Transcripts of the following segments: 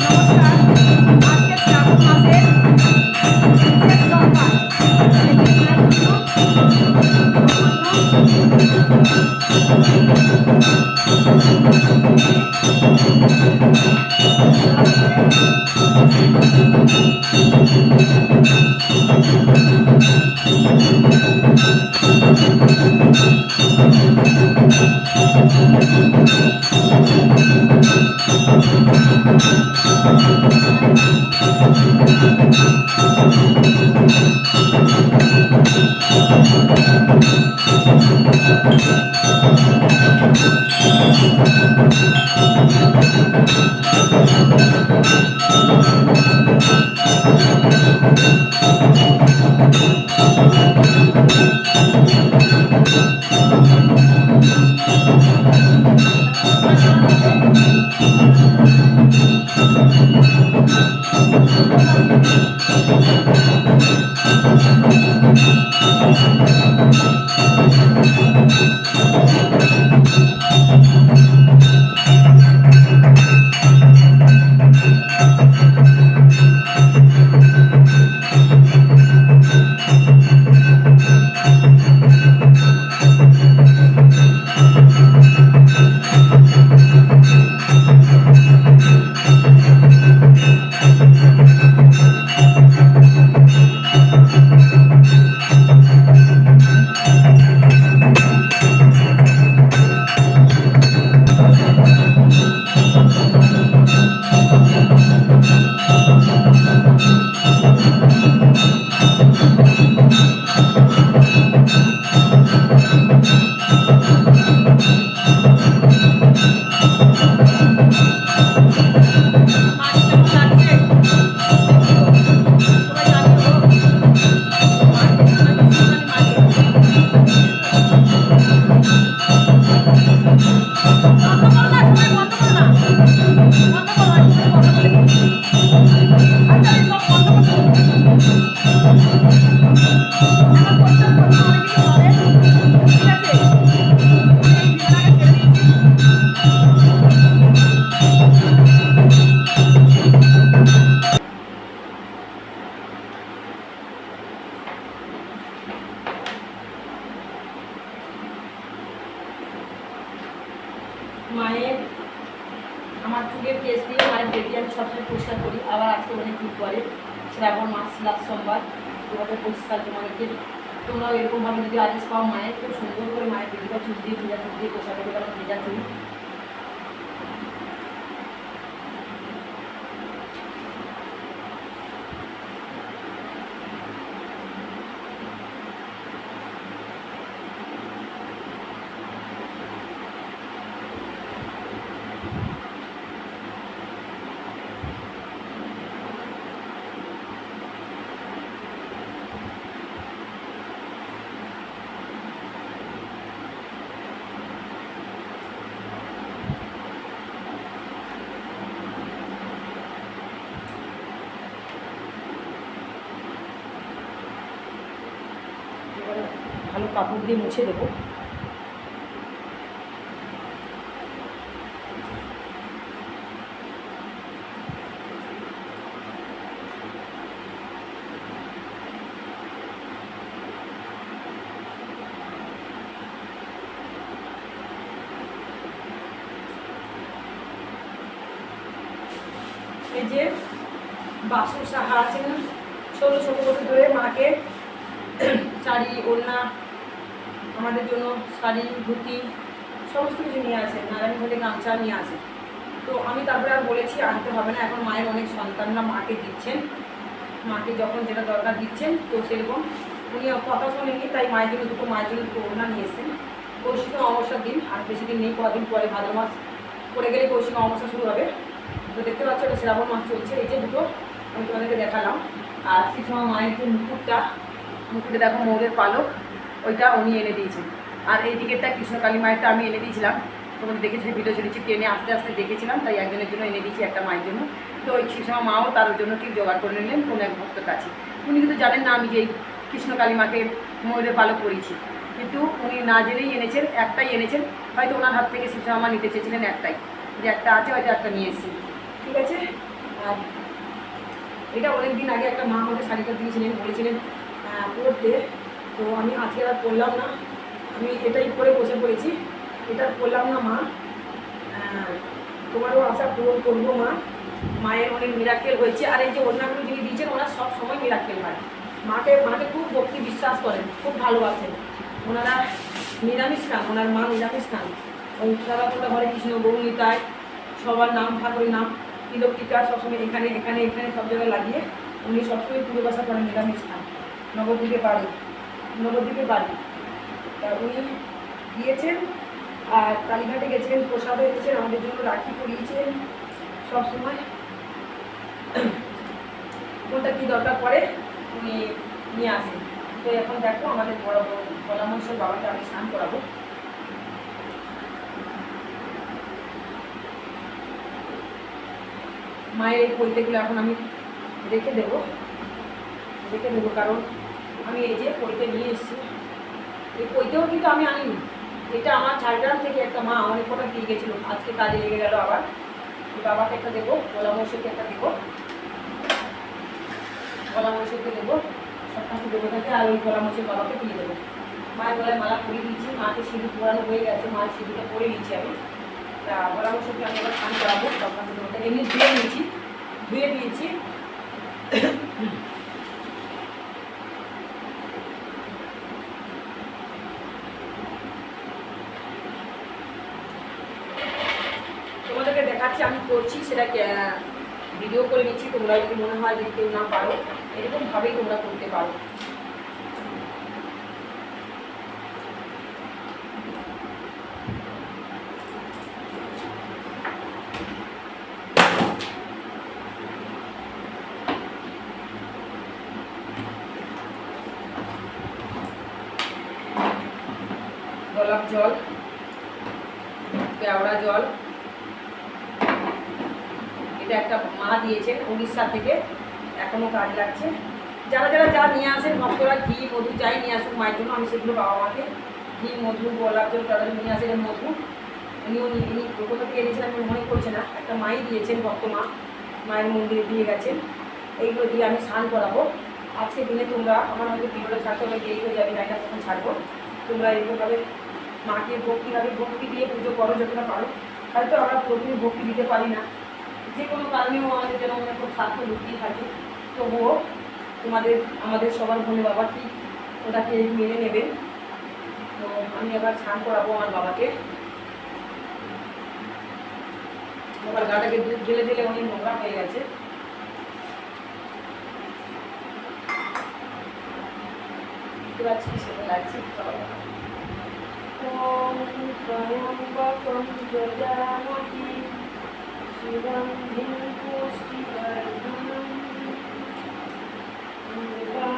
আজকে মায়ের Thank you. কাপড় দিয়ে মুছে দেবো। এই যে বাসন সাহা আছে, ছোটো ছোটো ধরে মাকে শাড়ি, ওড়না আমাদের জন্য শাড়ি, ধুতি, সমস্ত কিছু নিয়ে আসে নারায়ণ ঘরে গামছা নিয়ে আসে। তো আমি তারপরে আর বলেছি, আনতে হবে না, এখন মায়ের অনেক সন্তানরা মাকে দিচ্ছেন। মাকে যখন যেটা দরকার দিচ্ছেন, তো সেরকম। উনি কথা শোনেনি তাই মায়ের জন্য দুটো মায়ের জন্য ওড়না নিয়ে এসেছেন। কৌশিক অমাবস্যার দিন, আর বেশি দিন নেই, কদিন পরে ভাদ্র মাস। পড়ে গেলে কৌশিক অমাবস্যা শুরু হবে। তো দেখতে পাচ্ছ এটা শ্রাবণ মাস চলছে, এই যে দুটো, আমি তোমাদেরকে দেখালাম। আর শ্রীসমা মায়ের যে মুকুটটা, মুকুটে দেখো মৌরের পালক। ওইটা উনি এনে দিয়েছেন। আর এই দিকেরটা কৃষ্ণকালী মায়েরটা আমি এনে দিয়েছিলাম। তোমাদের দেখেছি ভিডিও ছেড়েছি ট্রেনে আস্তে আস্তে দেখেছিলাম, তাই একজনের জন্য এনে দিয়েছি একটা মায়ের জন্য। তো ওই কৃষ্ণমা মাও তার জন্য ঠিক জোগাড় করে নিলেন, কোনো এক ভক্তের কাছে। উনি কিন্তু জানেন না আমি যে কৃষ্ণকালী মাকে ময়ূরের পালক করেছি। কিন্তু উনি না জেনেই এনেছেন, একটাই এনেছেন। হয়তো ওনার হাত থেকে শিশু মা নিতে চেয়েছিলেন একটাই, যে একটা আছে, হয়তো একটা নিয়ে এসেছি। ঠিক আছে? আর এটা অনেক দিন আগে একটা মা আমাকে শাড়িটা দিয়েছিলেন, বলেছিলেন পরতে। তো আমি আজকে আর পরলাম না। আমি এটাই করে বসে পড়েছি। এটা পরলাম না মা। আহ, তোমারও আশা পূরণ করব মা। মায়ের অনেক মিরাক্কেল হয়েছে। আর এই যে অন্যান্য যিনি দিয়েছেন ওনার সব সময় মিরাক্কেল হয়। মাকে মাকে খুব ভক্তি বিশ্বাস করেন খুব ভালোবাসেন। ওনারা নিরামিষ খান ওনার মা নিরামিষ খান। ওই সারাপুরা ঘরে কৃষ্ণ গৌমিতায় সবার নাম ঠাকুরের নাম তিলক সবসময় এখানে এখানে এখানে সব জায়গায় লাগিয়ে উনি সবসময় পুজো বাসা করেন নিরামিষ খান। নবদ্বীপে বাড়ি নবদ্বীপে বাড়ি। তা উনি গিয়েছেন আর কালীঘাটে গেছেন প্রসাদে এসেছেন আমাদের জন্য রাখি করিয়েছেন সবসময় কোনটা কী দরকার পড়ে, উনি নিয়ে আসেন। তো এখন দেখো, আমাদের বড় পরামর্শ বাবাকে আমি স্নান করাবো। মায়ের এই পৈতেগুলো এখন আমি রেখে দেবো। রেখে দেবো কারণ আমি এই যে পৈতে নিয়ে এসেছি। এই পৈতেও কিন্তু আমি আনিনি। এটা আমার ঝাড়গ্রাম থেকে একটা মা অনেক কটা দিয়ে গেছিল। আজকে কাজে লেগে গেল আবার। বাবাকে একটা দেবো গোলা মশাইকে একটা দেবো। গলা মশাইকে দেবো ঠাকুর দেবো থাকে আর ওই গলা মশাই বাবাকে দিয়ে দেবো। মায়ের গলায় মালা পরিয়ে দিয়েছি, মাকে সিঁদুর পরানো হয়ে গেছে, মায়ের সিঁদুরটা পরে নিয়েছি আমি। তা গলা মশাইকে আমি এবার স্নান করাবো ঠাকুর দেবো এমনি ধুয়ে নিয়েছি, ধুয়ে দিয়েছি তোমাদেরকে দেখাচ্ছি আমি করছি সেটা ভিডিও করে নিচ্ছি, তোমরা যদি মনে হয় যদি কেউ না পারো, এরকমভাবেই তোমরা করতে পারো। গোলাপ জল কেওড়া জল এটা একটা মা দিয়েছেন উড়িষ্যা থেকে এখনও কাজ লাগছে। যারা যারা যা নিয়ে আসেন, ভক্তরা ঘি, মধু যাই নিয়ে আসুন মায়ের জন্য, আমি সেগুলো বাবা মাকে ঘি, মধু, গোলাপ জল তাদের নিয়ে আসেন মধু, উনিও নি- ইনি কোথা থেকে এনেছেন, আমি মনে করছি না। একটা মাই দিয়েছেন ভক্ত মা, মায়ের মন্দিরে দিয়ে গেছেন। এইগুলো দিয়ে আমি স্নান করাবো। আজকে দিনে তোমরা, আমার হয়তো ভিডিওটা ছাড়তে হবে দেরি হয়ে যাবে জায়গা তখন ছাড়বো। তোমরা এইভাবে মাকে ভক্তিভাবে ভক্তি দিয়ে পুজো করো, যতটা পারো। হয়তো আমরা প্রথমে ভক্তি দিতে পারি না। যে কোনো কারণেও আমাদের যেন মনে খুব স্বার্থ লুকিয়ে থাকে। তবুও তোমাদের, আমাদের সবার ভোলে বাবা ঠিক ওটাকে মেনে নেবে। তো আমি এবার স্নান করাবো আমার বাবাকে। বাবার গাটাকে দুধ ঢেলে ঢেলে অনেক নোংরা হয়ে গেছে। পারছি সেটা লাগছে ॐ Thank you.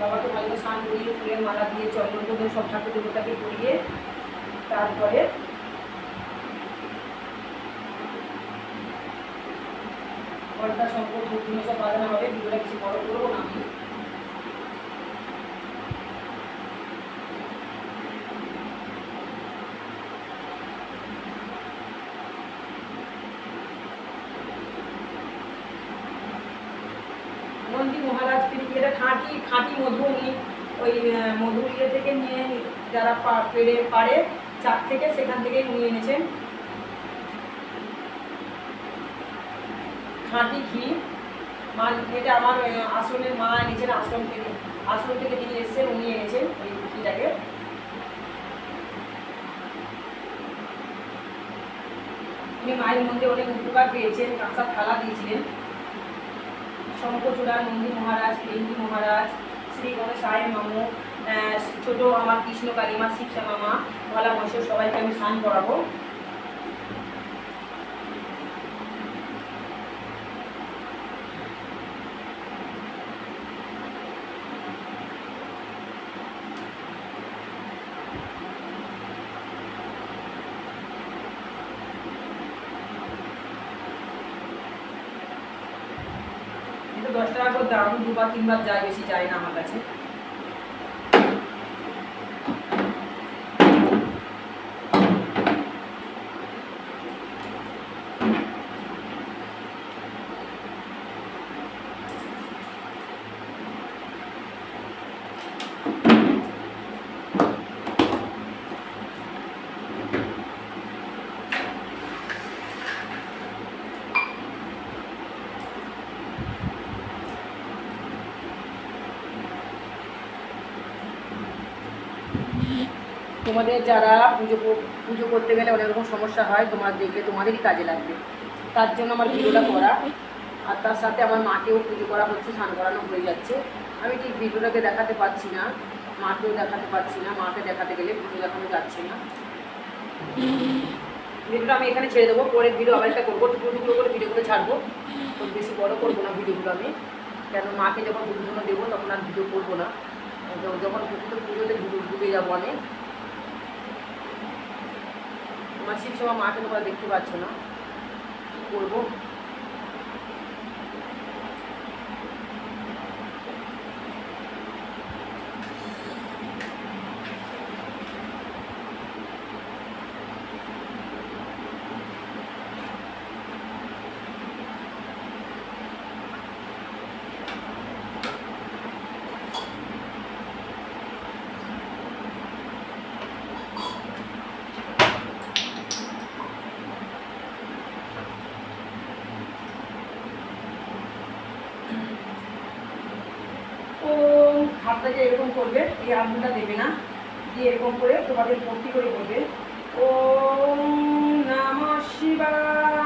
বাবাকে ভালো স্নান করিয়ে, ফুলের মালা দিয়ে, চন্দন টন্দন সব ঠাকুর দেবতাকে করিয়ে তারপরে ঘরটা সম্পর্ক সব বাজানো হবে ভিডিওটা কিছু বড় করব না আমি। যারা পেরে পারে, চার থেকে সেখান থেকে নিয়ে এনেছেন। খাঁটি ঘি। মা, এটা আমার আসনের মা এনেছেন আসন থেকে। আসন থেকে তিনি এসছেন, উনি এনেছেন ওই ঘিটাকে। উনি মায়ের মধ্যে অনেক উপকার পেয়েছেন কাঁচা থালা দিয়েছিলেন। শঙ্কচূড়া নন্দী মহারাজ পিঙ্কি মহারাজ, শ্রী গণেশ আয় নমক ছোট আমার কৃষ্ণ কালিমা, শিবসা মামা, ভোলা মহেশ্বর সবাইকে আমি স্নান করাবো। দশ টাকা করে দাম, দুবার, তিনবার যায় বেশি যায় না আমার কাছে। তোমাদের যারা পুজো পুজো করতে গেলে অনেক রকম সমস্যা হয়, তোমার দেখলে তোমাদেরই কাজে লাগবে। তার জন্য আমার ভিডিওটা করা। আর তার সাথে আমার মাকেও পুজো করা হচ্ছে, স্নান করানো হয়ে যাচ্ছে। আমি ঠিক ভিডিওটাকে দেখাতে পারছি না, মাকেও দেখাতে পারছি না, মাকে দেখাতে গেলে ভিডিও দেখানো যাচ্ছে না। ভিডিওটা আমি এখানে ছেড়ে দেবো, পরের ভিডিও আবার একটা করব টুকরো টুকরো করে ভিডিওগুলো ছাড়বো। খুব বেশি বড় করব না ভিডিওগুলো আমি। কেন মাকে যখন দুধ দেবো, তখন আর ভিডিও করব না। যখন পুজোতে ডুবে যাব অনেক আমার শিব সময় মাকে তোমরা দেখতে পাচ্ছ না? কি করব ও হাতটাকে এরকম করবে, এই আঙুলটা দেবে না, দিয়ে এরকম করে তোমাদের ভর্তি করে করবে ও নাম শিবায়।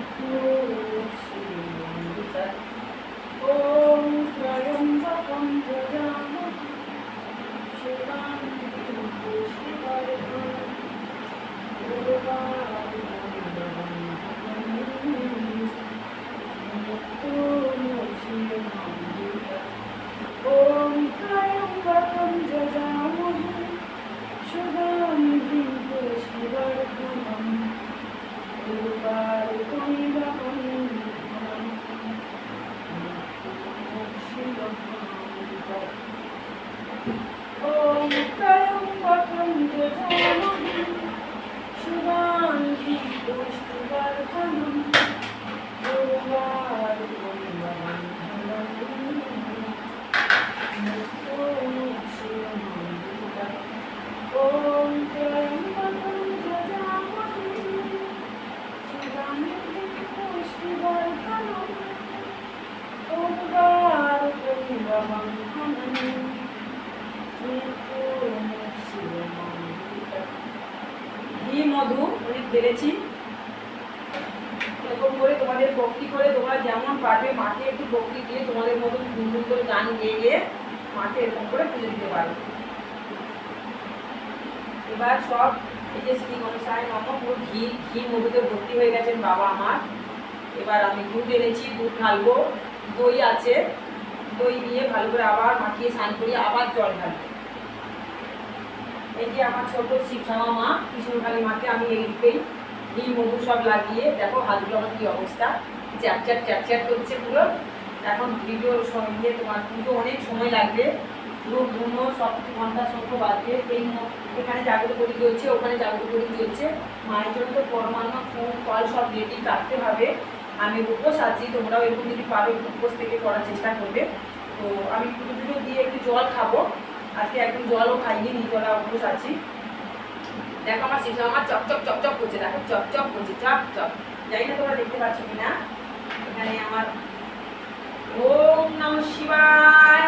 Thank you. ভর্তি হয়ে গেছেন বাবা আমার। এবার আমি দুধ এনেছি, দুধ ঢালবো। দই আছে। দই দিয়ে ভালো করে আবার মাখিয়ে স্নান করিয়ে আবার জল ঢালবো। এই যে আমার ছোট শিবসামা মা কৃষ্ণকালী মাকে আমি এই রূপেই ঘি মধু সব লাগিয়ে, দেখো হাতগুলো আমার কী অবস্থা। চ্যাট চ্যাট করছে পুরো। এখন ভিডিও সঙ্গে তোমার কিন্তু অনেক সময় লাগবে। পুরো ঘুম সব কিছু ঘণ্টা সংখ্য বাজবে এই এখানে জাগ্রত করি চলছে ওখানে জাগ্রত করি চলছে মায়ের জন্য তো পরমান্ন ফোন কল সব রেডি রাখতে হবে। আমি উপোস আছি, তোমরাও এরকম যদি পারো উপোস থেকে করার চেষ্টা করবে। তো আমি পুজো পুজো দিয়ে একটু জল খাব। আজকে একদম জলও খাইনি নিজলা উপোস আছি। দেখো আমার শিশু, আমার চপ চপ করছে, দেখো চপ করছে, চপ চপ। জানি না তোমরা দেখতে পাচ্ছ কিনা। এখানে আমার ওম নম শিবায়।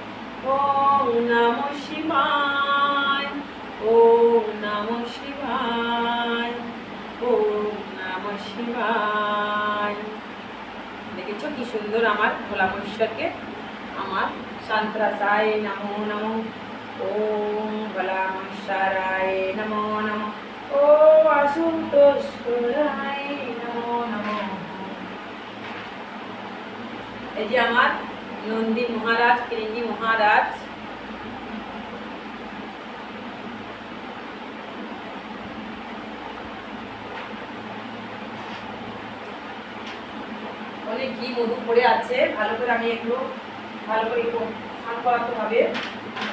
সুন্দর আমার ভোলা মহেশ্বরকে আমার শান্তরাসায় নমো নমো। ওম ভোলা মহেশ্বরায় নমো নমো। ও আশুতোষ নমো নমো। এই যে আমার নন্দী মহারাজ ফিরিঙ্গি মহারাজ অনেক ঘি মধু পড়ে আছে ভালো করে আমি এগুলো ভালো করে একটু স্নান করাতে হবে।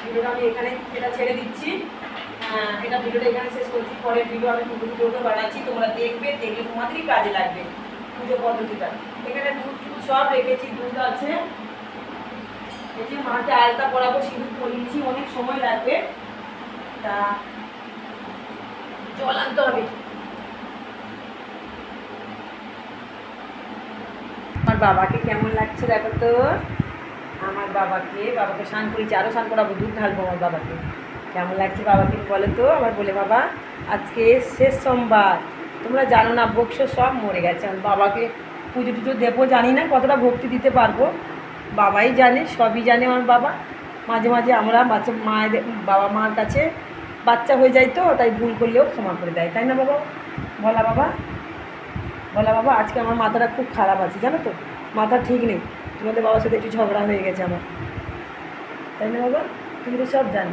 ভিডিওটা আমি এখানে এটা ছেড়ে দিচ্ছি। হ্যাঁ, এটা ভিডিওটা এখানে শেষ করছি। পরের ভিডিও আমি পুজো ভিডিওটা বানাচ্ছি। তোমরা দেখবে দেখলে তোমাদেরই কাজে লাগবে পুজো পদ্ধতিটা। এখানে দুধ টুধ সব রেখেছি দুধ আছে। এই যে মাকে আলতা পরাবো সিঁদুর পরিয়েছি অনেক সময় লাগবে। তা জল আনতে হবে। আমার বাবাকে কেমন লাগছে দেখো তো? আমার বাবাকে বাবাকে স্নান করেছি আরও স্নান করাবো, দুধ ঢালবো আমার বাবাকে। কেমন লাগছে বাবাকে বলে তো? আবার বলে, বাবা, আজকে শেষ সোমবার। তোমরা জানো না বক্স সব মরে গেছে। আমার বাবাকে পুজো টুজো দেবো, জানি না কতটা ভক্তি দিতে পারব। বাবাই জানে, সবই জানে আমার বাবা। মাঝে মাঝে আমরা বাচ্চা, মায়েদের, বাবা মার কাছে বাচ্চা হয়ে যায় তো, তাই ভুল করলেও ক্ষমা করে দেয়। তাই না বাবা? বলা বাবা? বলা বাবা, আজকে আমার মাথাটা খুব খারাপ আছে, জানো তো? মাথা ঠিক নেই। তোমাদের বাবার সাথে একটু ঝগড়া হয়ে গেছে আমার। তাই না, বাবা? তুমি তো সব জানো।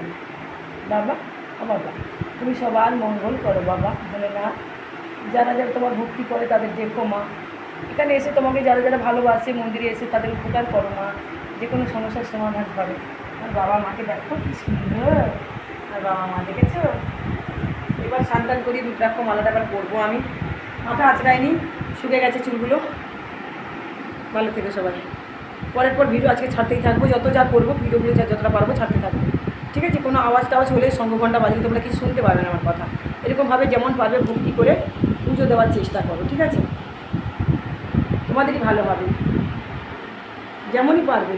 বাবা, ও বাবা, তুমি সবার মঙ্গল করো, বাবা। বলে, না, যারা যারা তোমার ভক্তি করে তাদের দেখো, মা। এখানে এসে তোমাকে যারা যারা ভালোবাসে, মন্দিরে এসে তাদের উপকার করো, মা। যে কোনো সমস্যার সমাধান করে। আর বাবা মাকে দেখো, কি সুন্দর। আর বাবা মা দেখেছ? এবার সান্তান করি রুদ্রাক্ষ মালাটা এবার করব আমি। মাথা আঁচড়ায়নি শুকে গেছে চুলগুলো। ভালো থেকে সবাই। পরের পর ভিডিও আজকে ছাড়তেই থাকব, যত যা করব ভিডিওগুলো যা যতটা পারব ছাড়তে থাকব। ঠিক আছে? কোনো আওয়াজ টাওয়াজ হলে সঙ্গঘণ্টা বাজলে তোমরা কি শুনতে পারবে না আমার কথা। এরকমভাবে যেমন পারবে ভক্তি করে পুজো দেওয়ার চেষ্টা করো, ঠিক আছে? তোমাদেরই ভালো হবে। যেমনই পারবে।